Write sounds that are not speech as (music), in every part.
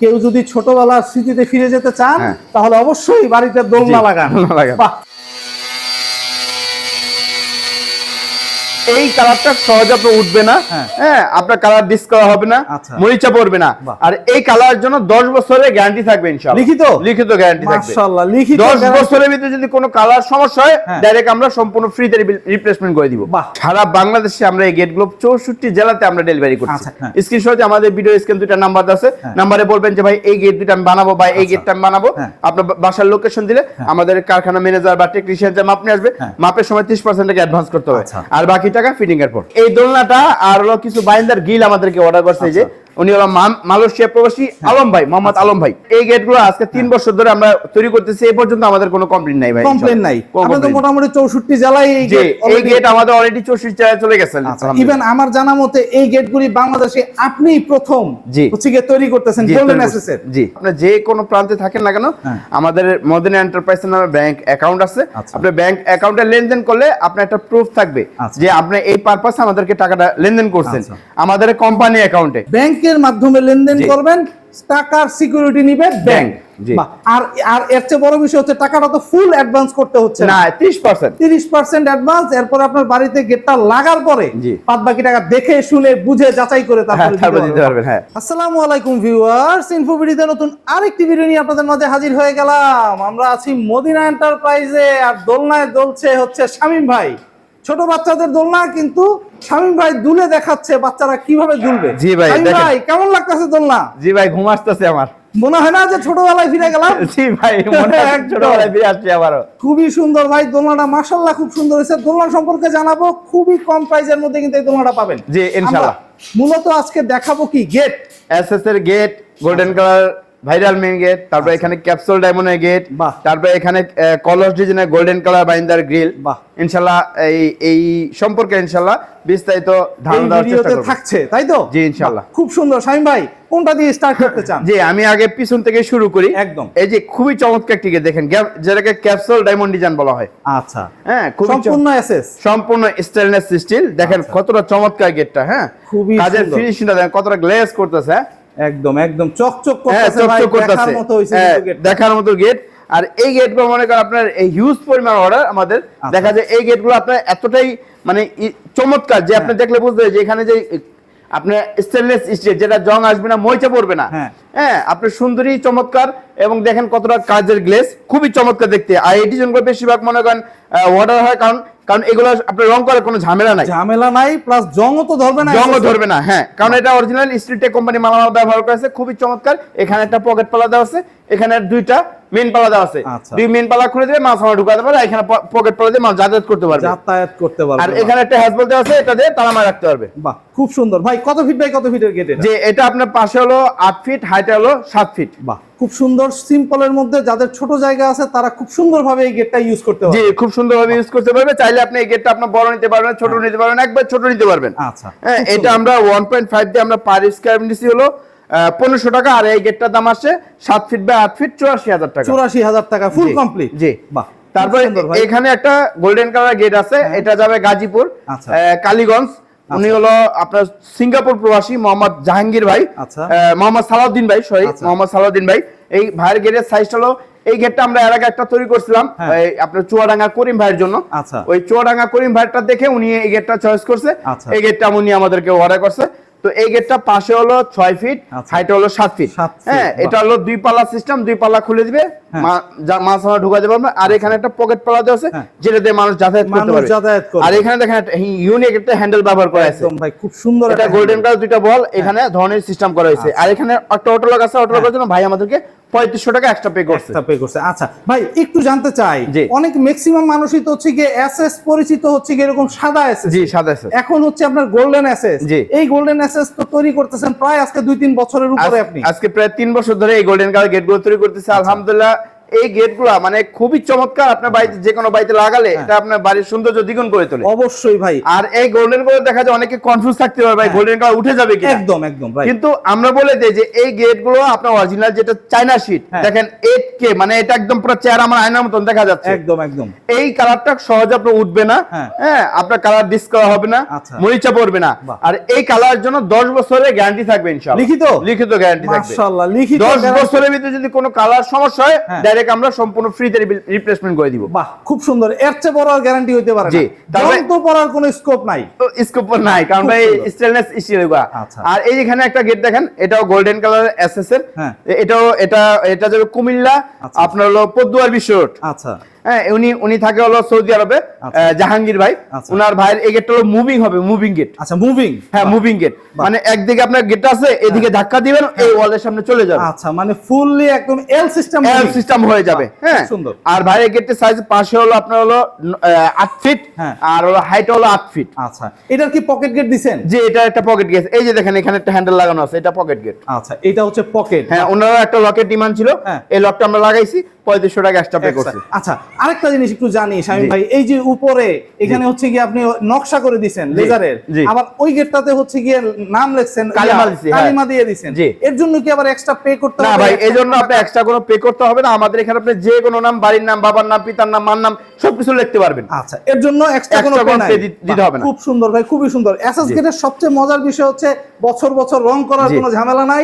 কেউ যদি ছোটবেলার স্মৃতিতে ফিরে যেতে চান হ্যাঁ। তাহলে অবশ্যই বাড়িতে দোলনা লাগান। এই কালারটা সহজে আপনার উঠবে না হ্যাঁ। হ্যাঁ আপনার কালার ডিসকালার হবে না আচ্ছা। মরিচা পড়বে না আর এই কালার জন্য 10 বছরের গ্যারান্টি থাকবে ইনশাআল্লাহ লিখিত? লিখিত গ্যারান্টি থাকবে মাশাআল্লাহ লিখিত 10 বছরের ভিতরে যদি কোনো কালার সমস্যা হয় হ্যাঁ। ডাইরেক্ট আমরা সম্পূর্ণ ফ্রিতে রিপ্লেসমেন্ট করে দিব বাহ। সারা বাংলাদেশে আমরা এই গেটগুলো 64 জেলাতে আমরা ডেলিভারি করছি আচ্ছা, হ্যাঁ। স্ক্রিনশটে আমাদের ভিডিও স্ক্রিন দুইটা নাম্বার আছে হ্যাঁ। নাম্বারে বলবেন যে ভাই এই গেট দুইটা আমি বানাবো বা এই আচ্ছা। গেটটা আমি বানাবো হ্যাঁ। আপনার বাসার লোকেশন দিলে আমাদের কারখানা ম্যানেজার বা টেকনিশিয়ান যে মাপ নিয়ে আসবে হ্যাঁ। মাপের সময় 30% টাকা অ্যাডভান্স করতে হবে আচ্ছা। আর বাকি টাকা ফিটিং এর পর এই দোলনাটা আর হলো কিছু বাইন্দার গিল আমাদেরকে অর্ডার করছে যে। উনি হলো মালয়েশিয়া প্রবাসী আলম ভাই মোহাম্মদ আলম ভাই। এই গেটগুলো আজকে তিন বছর ধরে আমরা তৈরি করতেছি এই পর্যন্ত আমাদের কোনো কমপ্লেন নাই ভাই কমপ্লেন নাই। মোটামুটি চৌষট্টি জেলায় এই গেট এই গেট আমাদের অলরেডি চৌষট্টি জায়গায় চলে গেছে ইভেন আমার জানা মতে এই গেটগুলি বাংলাদেশে আপনি প্রথম। হচ্ছে গিয়ে তৈরি করতেছেন জি, গোল্ডেন আপনি যে কোনো প্রান্তে থাকেন না কেন হ্যাঁ। আমাদের মদিনা এন্টারপ্রাইজ নামে ব্যাংক অ্যাকাউন্ট আছে। আচ্ছা। আপনি ব্যাংক অ্যাকাউন্টে লেনদেন করলে আপনার একটা প্রুফ থাকবে আচ্ছা। যে আপনি এই পারপাসে আমাদেরকে টাকাটা লেনদেন করছেন। আচ্ছা। আমাদের কোম্পানি অ্যাকাউন্টে ব্যাংকের মাধ্যমে লেনদেন করবেন টাকার সিকিউরিটি নিবে ব্যাংক আর আর এর চেয়ে বড় বিষয় হচ্ছে টাকাটা তো ফুল অ্যাডভান্স করতে হচ্ছে না। ত্রিশ পার্সেন্ট তিরিশ পার্সেন্ট অ্যাডভান্স এরপর আপনার বাড়িতে গেটটা লাগার পরে বাদ বাকি টাকা দেখে শুনে বুঝে যাচাই করে তারপরে দিতে দিতে পারবেন। পারবেন হ্যাঁ। আসসালামু আলাইকুম ভিউয়ার্স ইনফোভিডিতে নতুন আরেকটি ভিডিও নিয়ে আপনাদের মাঝে হাজির হয়ে গেলাম। আমরা আছি মদিনা এন্টারপ্রাইজে আর দোলনায় দোলছে হচ্ছে শামীম ভাই। ছোট বাচ্চাদের দোলনা কিন্তু শামীম ভাই দুলে দেখাচ্ছে বাচ্চারা কীভাবে দুলবে। জি ভাই, ভাই কেমন লাগতেছে দোলনা? জি ভাই ঘুম আসতেছে আমার। মনে হয় না যে ছোটবেলায় ফিরে গেলাম? (laughs) জি ভাই মনে হয় ছোটবেলায় ফিরে আসছি আবারও। খুবই সুন্দর ভাই দোলনাটা মাশাল্লাহ খুব সুন্দর হয়েছে। দোলনা সম্পর্কে জানাব খুবই কম প্রাইসের মধ্যে কিন্তু এই দোলনাটা পাবেন। জি, ইনশাআল্লাহ। মূলত আজকে দেখাবো কি? গেট এসএস এর gate golden colour viral main gate তারপর এখানে ক্যাপসুল ডায়মন্ডের গেট। তারপর এখানে কলস ডিজাইনের গোল্ডেন কালার বাইন্দার গ্রিল ইনশাআল্লাহ এই এই সম্পর্কে ইনশাআল্লাহ বিস্তারিত ধারণা দেওয়ার চেষ্টা ভিডিওতে করব। থাকছে তাই তো? জি, ইনশাআল্লাহ। খুব সুন্দর। শামীম ভাই কোনটা দিয়ে স্টার্ট করতে চান? জি আমি আগে পিছন থেকে শুরু করি। একদম। এই যে খুবই চমৎকার টিকে দেখেন যেটাকে ক্যাপসুল ডায়মন্ড ডিজাইন বলা হয়। আচ্ছা। হ্যাঁ খুবই সম্পূর্ণ এসএস সম্পূর্ণ স্টেনলেস স্টিল দেখেন আচ্ছা। কতটা চমৎকার গেটটা হ্যাঁ। খুবই কাজের। ফিনিশিংটা দেখেন কতটা গ্লেজ করতেছে হ্যাঁ। একদম একদম চকচক হ্যাঁ করতেছে ভাই দেখার মতো হইছে হ্যাঁ, দেখার মতো গেট আর এই গেটগুলো মনে করেন আপনার এই হিউজ পরিমাণ অর্ডার আমাদের আচ্ছা। দেখা যায় এই গেটগুলো আপনার এতটাই মানে চমৎকার যে আপনি হ্যাঁ। দেখলে বুঝতে যে এখানে যে আপনার স্টেনলেস স্টিল যেটা জং আসবে না মইচা পড়বে না হ্যাঁ। হ্যাঁ আপনি সুন্দরী চমৎকার এবং দেখেন কতটা কাজের গ্লেস খুবই চমৎকার দেখতে আর এই ডিজাইনগুলো বেশিরভাগ মনে করেন অর্ডার হয় কারণ কারণ এগুলো আপনার রং করার কোনো ঝামেলা নাই। ঝামেলা নাই প্লাস জং তো ধরবে না জং ধরবে না হ্যাঁ। কারণ এটা অরিজিনাল স্ট্রিটে কোম্পানি মালামাল ব্যবহার করেছে খুবই চমৎকার। এখানে একটা পকেট পালা দেওয়া আছে এখানে দুইটা মেন পালা দেওয়া আছে। আচ্ছা। দুই মেন পালা খুলে দিলে মাছ আমরা ঢুকাতে পারে এখানে পকেট পালা দিয়ে মাছ যাতায়াত করতে পারবে। যাতায়াত করতে পারবে আর এখানে একটা হ্যাজবল দেওয়া আছে এটা দিয়ে তালা মারা রাখতে পারবে। বাহ খুব সুন্দর। ভাই কত ফিট বাই কত ফিটের গেট যে এটা আপনার পাশে হলো আট ফিট হাইটে হলো সাত ফিট বাহ খুব সুন্দর। সিম্পলের মধ্যে যাদের ছোট জায়গা আছে তারা খুব সুন্দরভাবে এই গেটটা ইউজ করতে পারবে। জি পারবে খুব সুন্দরভাবে ইউজ করতে পারবে। চাইলে আপনি এই গেটটা আপনার বড় নিতে পারবেন ছোট নিতে পারবেন একবার ছোট নিতে পারবেন। আচ্ছা হ্যাঁ এটা আমরা ওয়ান পয়েন্ট ফাইভ দিয়ে আমরা পার স্কোয়ার নিচ্ছি হলো পনেরোশো টাকা আর এই গেটটার দাম সাত ফিট বাই আট ফিট চুরাশি হাজার টাকা চুরাশি হাজার টাকা ফুল কমপ্লিট জি। বাহ তারপরে। এখানে একটা গোল্ডেন কালার গেট আছে এটা যাবে গাজীপুর আচ্ছা। কালীগঞ্জ উনি হলো আপনার সিঙ্গাপুর প্রবাসী মোহাম্মদ জাহাঙ্গীর ভাই আচ্ছা। মোহাম্মদ সালাউদ্দিন ভাই সরি আচ্ছা। মোহাম্মদ সালাউদ্দিন ভাই এই ভাইয়ের গেটের সাইজটা হলো এই গেটটা আমরা এর আগে একটা তৈরি করছিলাম হ্যাঁ। আপনার চুয়াডাঙ্গা করিম ভাইয়ের জন্য আচ্ছা। ওই চুয়াডাঙ্গা করিম ভাইয়েরটা দেখে উনি এই গেটটা চয়েস করছে আচ্ছা। এই গেটটা উনি আমাদেরকে অর্ডার করছে তো এই গেটটা পাশে হলো ছয় ফিট হাইটে হলো সাত ফিট হ্যাঁ এটা হলো দুই পাল্লা সিস্টেম দুই পাল্লা খুলে দিবে হ্যাঁ। মাছ আমরা ঢুকাতে পারবে আর এখানে একটা পকেট পাল্লা দেওয়া আছে হ্যাঁ। যেটা দিয়ে মানুষ যাতায়াত করতে পারে আর এখানে দেখেন ইউনিক একটা হ্যান্ডেল ব্যবহার করা আছে। ভাই খুব সুন্দর এটা একটা গোল্ডেন। কালার দুইটা বল এখানে ধরনের সিস্টেম করা হয়েছে। আচ্ছা। আর এখানে একটা অটোলক আছে অটোলকের জন্য ভাই আমাদেরকে পঁয়ত্রিশশো টাকা এক্সট্রা পে করছে। পে করছে। আচ্ছা ভাই একটু জানতে চাই। যে অনেক ম্যাক্সিমাম মানুষই তো হচ্ছে গিয়ে এসএস পরিচিত হচ্ছে গিয়ে এরকম সাদা এসএস জি সাদা আছে এখন হচ্ছে আপনার গোল্ডেন এসএস জি। এই গোল্ডেন এসএস তো তৈরি করতেছেন প্রায় আজকে দুই তিন বছরের উপরে আপনি। আজকে প্রায় তিন বছর ধরে এই গোল্ডেন কালার গেটগুলো তৈরি করতেছে। আলহামদুলিল্লাহ এই গেটগুলো মানে খুবই চমৎকার আপনার বাড়িতে যে কোনো বাড়িতে লাগালে এটা আপনার বাড়ির সৌন্দর্য দ্বিগুণ করে তোলে। অবশ্যই ভাই। আর এই গোল্ডেন কালার দেখা যায় অনেকে কনফিউজ থাকতে পারে ভাই হ্যাঁ। গোল্ডেন কালার উঠে যাবে একদম একদম ভাই। কিন্তু আমরা বলে দেই যে এই গেটগুলো আপনার অরিজিনাল যেটা চায়না শীট হ্যাঁ। দেখেন এইট কে মানে এটা একদম পুরো চেয়ার আমার আয়নার মতন দেখা যাচ্ছে। একদম একদম। এই কালারটা সহজে আপনার উঠবে না। হ্যাঁ। হ্যাঁ আপনার কালার ডিস করা হবে না আচ্ছা। মরিচা পড়বে না। আর এই কালার জন্য 10 বছরের গ্যারান্টি থাকবে ইনশাআল্লাহ। লিখিত? লিখিত গ্যারান্টি থাকবে। মাশাআল্লাহ লিখিত 10 বছরের ভিতরে যদি কোনো কালার সমস্যা হয় হ্যাঁ। ডাইরেক্ট আমরা সম্পূর্ণ ফ্রিতে রিপ্লেসমেন্ট করে দিব বাহ খুব সুন্দর এর চেয়ে বড় আর গ্যারান্টি হইতে পারে জি, তো পড়ার কোনো স্কোপ নাই তো স্কোপ নাই কারণ ভাই। স্টেনলেস স্টিল এগুলা। আর এই যেখানে একটা গেট দেখেন এটাও গোল্ডেন কালার এসএস এর হ্যাঁ। এটাও এটা এটা যাবে কুমিল্লা আচ্ছা। আপনার হলো পদ্মার বিশ্ব আচ্ছা হ্যাঁ উনি উনি থাকে হলো সৌদি আরবে আচ্ছা। জাহাঙ্গীর ভাই। আচ্ছা। উনার ভাইয়ের এই গেটটা হলো মুভিং হবে মুভিং গেট আচ্ছা মুভিং হ্যাঁ মুভিং গেট মানে একদিকে আপনার গেট আছে এদিকে ধাক্কা দিবেন এই ওয়ালের সামনে চলে যাবে। আচ্ছা মানে ফুললি একদম এল সিস্টেম এল সিস্টেম হয়ে যাবে। হ্যাঁ। সুন্দর। আর ভাইয়ের গেটের সাইজ পাশে হলো আপনার হলো আট ফিট হ্যাঁ। আর হলো হাইট হলো আট ফিট আচ্ছা এটার কি পকেট গেট দিছেন? যে এটা একটা পকেট গেট এই যে দেখেন এখানে একটা হ্যান্ডেল লাগানো আছে এটা পকেট গেট আচ্ছা এটা হচ্ছে পকেট হ্যাঁ ওনারা একটা লকেট ডিমান্ড ছিল। হ্যাঁ। এই লকটা আমরা লাগাইছি। পঁয়ত্রিশশো টাকা এক্সট্রা পে করছি। আচ্ছা আরেকটা জিনিস একটু জানি শামিম ভাই এই যে উপরে এখানে হচ্ছে কি আপনি নকশা করে দিছেন লেজারের আবার ওই গেটটাতে হচ্ছে গিয়ে নাম লিখছেন কালিমা দিছি, হ্যাঁ। কালিমা দিয়ে দিছেন। এর জন্য কি আবার এক্সট্রা পে করতে না হবে? ভাই জন্য আপনি এক্সট্রা কোনো পে করতে হবে না আমাদের এখানে আপনি যে কোনো নাম বাড়ির নাম বাবার নাম পিতার নাম মার নাম সবকিছু লিখতে পারবেন। আচ্ছা এর জন্য এক্সট্রা কোনো পে দিতে হবে না। খুব সুন্দর ভাই খুবই সুন্দর। এসএস। গেটের সবচেয়ে মজার বিষয় হচ্ছে বছর বছর রং করার। কোনো ঝামেলা নাই।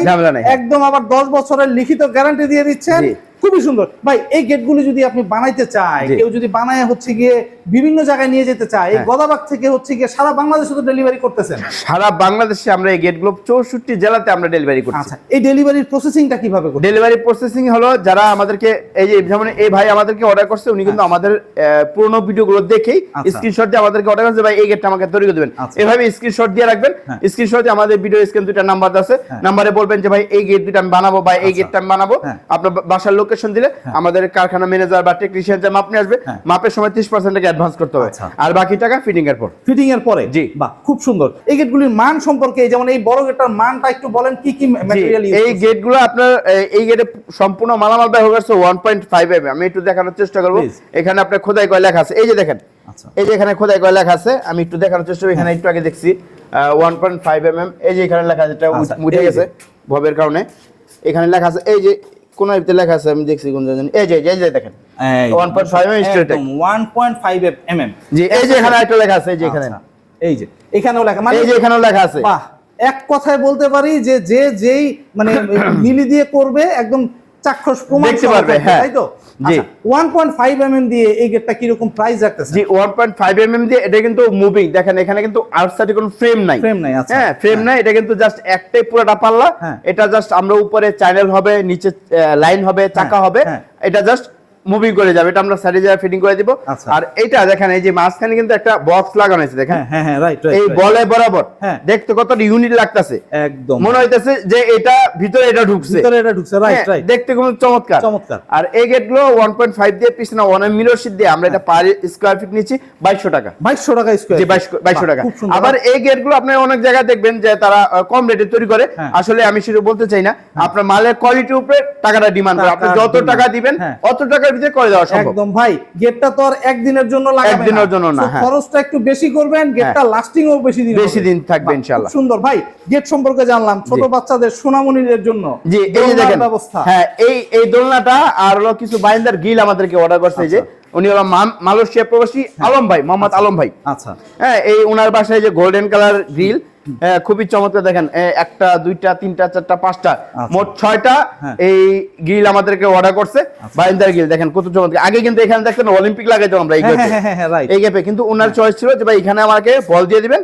একদম আবার 10 বছরের লিখিত গ্যারান্টি দিয়ে দিচ্ছেন। খুবই সুন্দর। ভাই এই গেটগুলো যদি আপনি বানাইতে চায় কেউ যদি বানায় হচ্ছে গিয়ে বিভিন্ন জায়গায় নিয়ে যেতে চায় এই হ্যাঁ। গদাবাগ থেকে হচ্ছে গিয়ে সারা বাংলাদেশে তো ডেলিভারি করতেছেন সারা বাংলাদেশে আমরা এই গেটগুলো চৌষট্টি জেলাতে আমরা ডেলিভারি করছি আচ্ছা এই ডেলিভারির প্রসেসিংটা কীভাবে করতে ডেলিভারি প্রসেসিং হলো যারা আমাদেরকে এই যে যেমন এই ভাই আমাদেরকে অর্ডার করছে উনি কিন্তু আমাদের আহ, পুরোনো ভিডিওগুলো দেখেই আচ্ছা। স্ক্রিনশট দিয়ে আমাদেরকে অর্ডার করছে ভাই এই গেটটা আমাকে তৈরি করে দেবেন আচ্ছা। এভাবে স্ক্রিনশট দিয়ে রাখবেন হ্যাঁ। স্ক্রিনশটে আমাদের ভিডিও স্ক্রিন দুইটা নাম্বার আছে হ্যাঁ। নাম্বারে বলবেন যে ভাই এই গেট দুইটা আমি বানাবো বা এই আচ্ছা। গেটটা আমি বানাবো হ্যাঁ। আপনার বাসার লোকেশন দিলে আমাদের কারখানা ম্যানেজার বা টেকনিশিয়ান যে মাপ নিয়ে আসবে হ্যাঁ। মাপের সময় ত্রিশ পার্সেন্ট অ্যাডভান্স করতে হবে। আচ্ছা। আর বাকি টাকা ফিটিং এর পর। ফিটিং এর পরে? জি। বাহ খুব সুন্দর। এই গেটগুলির মান সম্পর্কে যেমন এই বড় গেটটার মানটা একটু বলেন কি কি ম্যাটেরিয়াল এই গেটগুলো আপনার এই গেটে সম্পূর্ণ মালামাল করছে ওয়ান পয়েন্ট ফাইভ এম আমি একটু দেখানোর চেষ্টা করব। এখানে আপনার খোদাই কয় লেখা আছে। এই যে দেখেন আচ্ছা। এই যে এখানে খোদাই কয় লেখা আছে আমি একটু দেখানোর চেষ্টা এখানে একটু আগে দেখছি one point five M M এই যে এখানে লেখা আছে এটা আচ্ছা, উঠে গেছে ভবের কারণে। এখানে লেখা আছে এই যে কোন ভিতরে লেখা আছে আমি দেখছি কোন জানেন এই যে এই যে দেখেন। 1.5 mm straight একদম 1.5 এম জি এই যে এখানে একটা লেখা আছে এই যে এখানে। আচ্ছা, এই যে এখানেও লেখা মানে এই যে এখানেও লেখা আছে। বাহ এক কথায় বলতে পারি যে যে যেই মানে (coughs) মিলি দিয়ে করবে একদম চাক্ষুষ প্রমাণ দেখতে পারবে, হ্যাঁ। তাই তো? জি। আচ্ছা 1.5 mm দিয়ে এই গেটটা কি রকম প্রাইস রাখতেছে জি 1.5 এমএম দিয়ে এটা কিন্তু মুভিং দেখেন এখানে কিন্তু আউটসাইডে কোনো ফ্রেম নাই ফ্রেম নাই, আচ্ছা। হ্যাঁ ফ্রেম নাই এটা কিন্তু জাস্ট একটাই পুরোটা পাল্লা হ্যাঁ। এটা জাস্ট আমরা উপরে চ্যানেল হবে নিচে লাইন হবে চাকা হবে হ্যাঁ। এটা জাস্ট মুভিং করে যাবে এটা আমরা সাইডে যাবে ফিটিং করে দিব। আচ্ছা। আর এটা দেখেন এই যে মাঝখানে কিন্তু একটা বক্স লাগানো আছে দেখেন। হ্যাঁ হ্যাঁ হ্যাঁ রাইট এই বলে বরাবর। হ্যাঁ। দেখতে কত ইউনিট লাগতেছে। একদম। মনে হইতেছে যে এটা ভিতরে এটা ঢুকছে। ভিতরে এটা ঢুকছে রাইট হ্যাঁ, রাইট দেখতে খুব চমৎকার। চমৎকার। আর এই গেটগুলো 1.5 দিয়ে পিছনে 1 মিরর শীট দিয়ে আমরা এটা পার স্কয়ার ফিট নিচ্ছি 2200 টাকা। 2200 টাকা স্কয়ার জি 2200 টাকা। আবার এই গেটগুলো আপনি অনেক জায়গায় দেখবেন যে তারা কম রেটে তৈরি করে। হ্যাঁ। আসলে আমি সেটা বলতে চাই না। আপনার মালের কোয়ালিটির উপরে টাকাটা ডিমান্ড করে। আপনি যত টাকা দিবেন হ্যাঁ। অত টাকার ভিতরে করে দেওয়া সম্ভব। একদম ভাই গেটটা তো আর একদিনের জন্য লাগাবেন একদিনের জন্য না, হ্যাঁ। খরচটা একটু বেশি করবেন গেটটা লাস্টিংও বেশি দিন বেশি দিন থাকবে ইনশাআল্লাহ। সুন্দর। ভাই গেট সম্পর্কে জানলাম ছোট বাচ্চাদের সোনামণিদের জন্য জি এই দেখেন ব্যবস্থা। হ্যাঁ এই এই দোলনাটা আর হলো কিছু বাইন্দার গিল আমাদেরকে অর্ডার করছে যে উনি হলো মালয়েশিয়া প্রবাসী আলম ভাই মোহাম্মদ আলম ভাই। আচ্ছা। হ্যাঁ এই ওনার বাসায় যে গোল্ডেন কালার গ্রিল খুবই চমৎকার দেখেন। একটা দুইটা তিনটা চারটা পাঁচটা আচ্ছা। মোট ছয়টা হ্যাঁ। এই গ্রিল আমাদেরকে অর্ডার করছে। বাইন্দার গ্রিল দেখেন কত চমৎকার। আগে কিন্তু এখানে দেখতেন অলিম্পিক লাগাইতাম আমরা এই গ্যাপে হ্যাঁ, হ্যাঁ, কিন্তু ওনার চয়েস ছিল যে ভাই এখানে আমাকে বল দিয়ে দিবেন।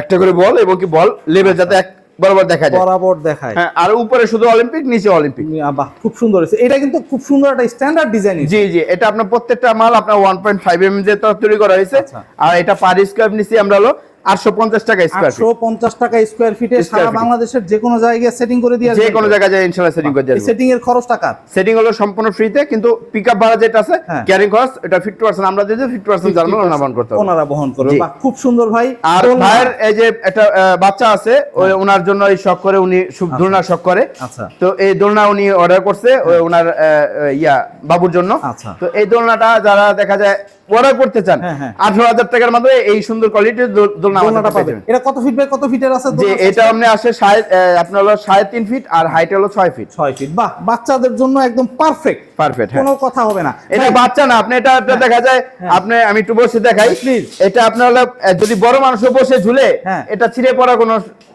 একটা করে বল এবং কি বল লেভেল যাতে এক বরাবর দেখা যায়। বরাবর দেখায়। হ্যাঁ আর উপরে শুধু অলিম্পিক নিচে অলিম্পিক বাহ খুব সুন্দর হয়েছে। এটা কিন্তু খুব সুন্দর একটা স্ট্যান্ডার্ড ডিজাইন জি জি এটা আপনার প্রত্যেকটা মাল আপনার ওয়ান পয়েন্ট ফাইভ এম দিয়ে তৈরি করা হয়েছে। আচ্ছা। আর এটা পার স্কোয়ার নিচ্ছি আমরা হলো আটশো পঞ্চাশ টাকা স্কোয়ার আটশো পঞ্চাশ টাকা স্কোয়ার ফিটে সারা বাংলাদেশের যে কোনো জায়গায় সেটিং করে দিয়ে যে কোনো জায়গায় যায় ইনশাল্লাহ সেটিং করে দেবো সেটিং এর খরচ টাকা সেটিং হলো সম্পূর্ণ ফ্রিতে কিন্তু পিক ভাড়া যেটা আছে হ্যাঁ। ক্যারিং খরচ এটা ফিফটি পার্সেন্ট আমরা দিয়ে ফিফটি পার্সেন্ট জার্মান অনাবন করতে ওনারা বহন করবে। বাহ, খুব সুন্দর ভাই। আর ভাইয়ের এই যে একটা বাচ্চা আছে ওই ওনার জন্য এই শখ করে উনি দোলনা শখ করে। আচ্ছা। তো এই দোলনা উনি অর্ডার করছে ওনার আহ, আহ, ইয়া বাবুর জন্য। আচ্ছা। তো এই দোলনাটা যারা দেখা যায় অর্ডার করতে চান হ্যাঁ, হ্যাঁ। আঠারো হাজার টাকার মাধ্যমে এই সুন্দর কোয়ালিটির দোলনা আমাদের দোলনাটা কাছে পাবে পেয়ে যাবেন। এটা কত ফিট বাই কত ফিটের আছে যে এটা আপনি আসে সাড়ে আপনার হলো সাড়ে তিন ফিট আর হাইট হলো ছয় ফিট ছয় ফিট বাহ বাচ্চাদের জন্য একদম পারফেক্ট পারফেক্ট কোনো কথা হবে না। এটা বাচ্চা না আপনি এটা এটা দেখা যায় আপনি আমি একটু বসে দেখাই। Please. এটা আপনার যদি বড় মানুষও বসে ঝুলে হ্যাঁ। এটা ছিঁড়ে পড়ার কোনো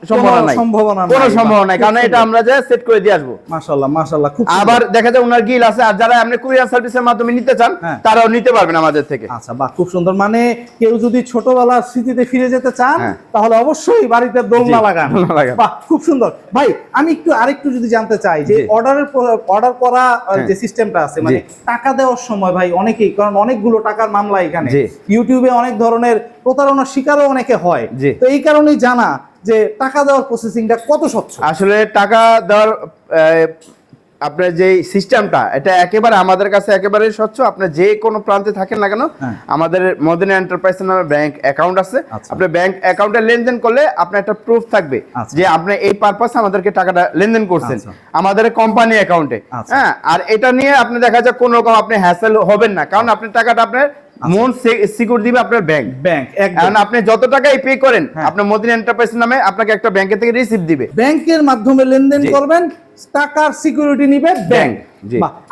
সম্ভাবনা নাই। সম্ভাবনা কোনো সম্ভাবনা নাই কারণ এটা আমরা যে সেট করে দিয়ে আসব। মাশাআল্লাহ মাশাআল্লাহ খুব আবার দেখা যায় ওনার গিল আছে আর যারা আপনি কুরিয়ার সার্ভিসের মাধ্যমে নিতে চান হ্যাঁ। তারাও নিতে পারবেন আমাদের থেকে। আচ্ছা বাহ খুব সুন্দর। মানে কেউ যদি ছোটবেলার স্মৃতিতে ফিরে যেতে চান হ্যাঁ। তাহলে অবশ্যই বাড়িতে দোলনা লাগান। বাহ খুব সুন্দর। ভাই আমি একটু আরেকটু যদি জানতে চাই যে। অর্ডারের অর্ডার করা যে হ্যাঁ। সিস্টেমটা আছে মানে টাকা দেওয়ার সময় ভাই অনেকেই কারণ অনেকগুলো টাকার মামলা এখানে। ইউটিউবে অনেক ধরনের প্রতারণার শিকারও অনেকে হয়। যে তো এই কারণেই জানা যে টাকা দেওয়ার প্রসেসিংটা কত স্বচ্ছ? আসলে টাকা দেওয়ার আহ, আপনার যে সিস্টেমটা এটা একেবারে আমাদের কাছে একেবারে স্বচ্ছ আপনার যে কোনো প্রান্তে থাকেন না কেন হ্যাঁ। আমাদের মদিনা এন্টারপ্রাইজ নামে ব্যাংক অ্যাকাউন্ট আছে আপনার ব্যাংক অ্যাকাউন্টে লেনদেন করলে আপনার একটা প্রুফ থাকবে আচ্ছা। যে আপনি এই পারপাসে আমাদেরকে টাকাটা লেনদেন করছেন আচ্ছা। আমাদের কোম্পানি অ্যাকাউন্টে আচ্ছা। হ্যাঁ আর এটা নিয়ে আপনি দেখা যায় কোনো রকম আপনি হ্যাসেল হবেন না কারণ আপনি টাকাটা আপনার আচ্ছা। মন সিকিউর দিবে আপনার ব্যাংক ব্যাংক কারণ আপনি যত টাকাই পে করেন হ্যাঁ। আপনার মদিনা এন্টারপ্রাইজ নামে আপনাকে একটা ব্যাংকের থেকে রিসিভ দিবে। ব্যাংকের মাধ্যমে লেনদেন করবেন টাকার সিকিউরিটি নিবে ব্যাংক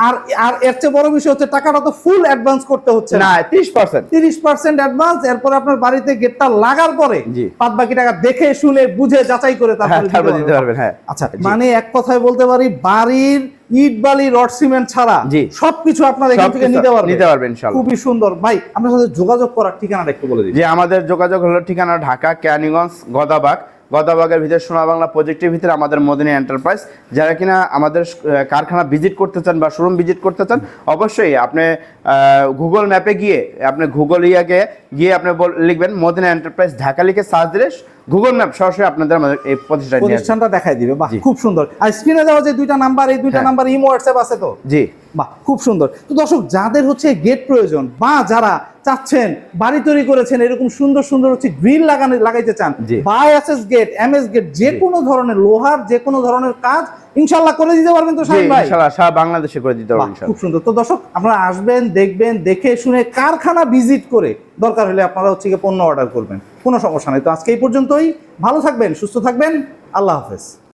আর আর এর চেয়ে বড় বিষয় হচ্ছে টাকাটা তো ফুল অ্যাডভান্স করতে হচ্ছে না। না ত্রিশ পার্সেন্ট তিরিশ পার্সেন্ট অ্যাডভান্স এরপর আপনার বাড়িতে গেটটা লাগার পরে জি। বাদ বাকি টাকা দেখে শুনে বুঝে যাচাই করে হ্যাঁ, তারপরে দিতে। পারবেন, হ্যাঁ। আচ্ছা মানে এক কথায় বলতে পারি বাড়ির ইট বালি রড সিমেন্ট ছাড়া। সবকিছু আপনার এখান থেকে সবকিছু নিতে পারবেন। নিতে পারবেন, ইনশাআল্লাহ। খুবই সুন্দর। ভাই আপনার সাথে যোগাযোগ করার ঠিকানাটা একটু বলে দিন। যে আমাদের যোগাযোগ হলো ঠিকানা ঢাকা কেরানীগঞ্জ গদাবাগ। গদাবাগের ভিতরে সোনা বাংলা প্রজেক্টের ভিতরে আমাদের মদিনী এন্টারপ্রাইজ। যারা কিনা আমাদের কারখানা ভিজিট করতে চান বা শোরুম ভিজিট করতে চান অবশ্যই আপনি গুগল ম্যাপে গিয়ে আপনি গুগল ইয়াকে গিয়ে আপনি লিখবেন মদিনা এন্টারপ্রাইজ ঢাকা লিখে সার্চ দিলে গুগল ম্যাপ সরাসরি আপনাদের আমাদের এই প্রতিষ্ঠান প্রতিষ্ঠানটা দেখাই দিবে। বাহ খুব সুন্দর। আর স্ক্রিনে দেওয়া যে দুইটা নাম্বার এই দুইটা। নাম্বার ইমো হোয়াটসঅ্যাপ আছে তো? জি। বাহ খুব সুন্দর। তো দর্শক যাদের হচ্ছে গেট প্রয়োজন বা যারা চাচ্ছেন বাড়ি তৈরি করেছেন এরকম সুন্দর সুন্দর হচ্ছে গ্রিল লাগানো লাগাইতে চান। বা S gate M S gate যে কোনো ধরনের লোহার যে কোনো ধরনের কাজ ইনশাল্লাহ করে দিতে পারবেন তো শাহিন ভাই? ইনশাআল্লাহ সারা বাংলাদেশে করে দিতে পারবেন খুব সুন্দর। তো দর্শক আপনারা আসবেন দেখবেন দেখে শুনে কারখানা ভিজিট করে দরকার হলে আপনারা হচ্ছে গিয়ে পণ্য অর্ডার করবেন। কোনো সমস্যা নেই। তো আজকে এই পর্যন্তই। ভালো থাকবেন সুস্থ থাকবেন। আল্লাহ হাফেজ।